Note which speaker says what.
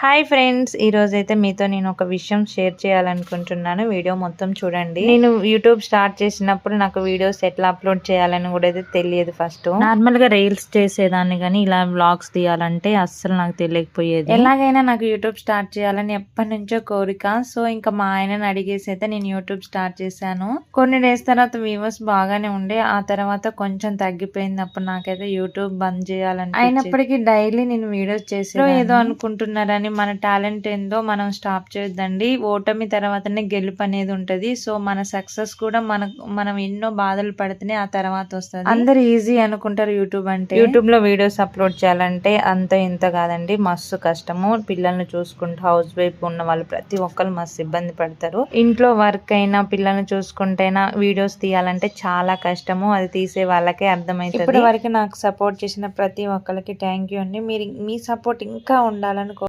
Speaker 1: Hi friends ఈ రోజు అయితే మీతో నేను ఒక విషయం షేర్ చేయాలనుకుంటున్నాను. వీడియో మొత్తం చూడండి. నేను యూట్యూబ్ స్టార్ట్ చేసినప్పుడు నాకు వీడియోస్ ఎట్లా అప్లోడ్ చేయాలని కూడా అయితే తెలియదు ఫస్ట్ నార్మల్గా రీల్స్ చేసేదాన్ని కానీ ఇలా వ్లాగ్స్ తీయాలంటే అస్సలు నాకు తెలియకపోయేది. ఎలాగైనా నాకు యూట్యూబ్ స్టార్ట్ చేయాలని ఎప్పటి నుంచో కోరిక. సో ఇంకా మా ఆయనని అడిగేసి అయితే నేను యూట్యూబ్ స్టార్ట్ చేశాను. కొన్ని డేస్ తర్వాత వ్యూవర్స్ బాగానే ఉండే. ఆ తర్వాత కొంచెం తగ్గిపోయింది. అప్పుడు నాకైతే యూట్యూబ్ బంద్ చేయాలని అయినప్పటికీ డైలీ నేను వీడియోస్ చేసి ఏదో అనుకుంటున్నారని మన టాలెంట్ ఏందో మనం స్టాప్ చేయొద్దండి. ఓటమి తర్వాతనే గెలుపు అనేది ఉంటది. సో మన సక్సెస్ కూడా మన మనం ఎన్నో బాధలు పడితేనే ఆ తర్వాత వస్తుంది. అందరు ఈజీ అనుకుంటారు యూట్యూబ్ అంటే. యూట్యూబ్లో వీడియోస్ అప్లోడ్ చేయాలంటే అంత ఇంత కాదండి. మస్తు కష్టము. పిల్లల్ని చూసుకుంటూ హౌస్ వైఫ్ ఉన్న వాళ్ళు ప్రతి ఒక్కరు మస్తు ఇబ్బంది పడతారు. ఇంట్లో వర్క్ అయినా పిల్లల్ని చూసుకుంటైనా వీడియోస్ తీయాలంటే చాలా కష్టము. అది తీసే వాళ్ళకే అర్థమవుతుంది. ఇప్పటి వరకు నాకు సపోర్ట్ చేసిన ప్రతి ఒక్కరికి థ్యాంక్ యూ అండి. మీరు మీ సపోర్ట్ ఇంకా ఉండాలని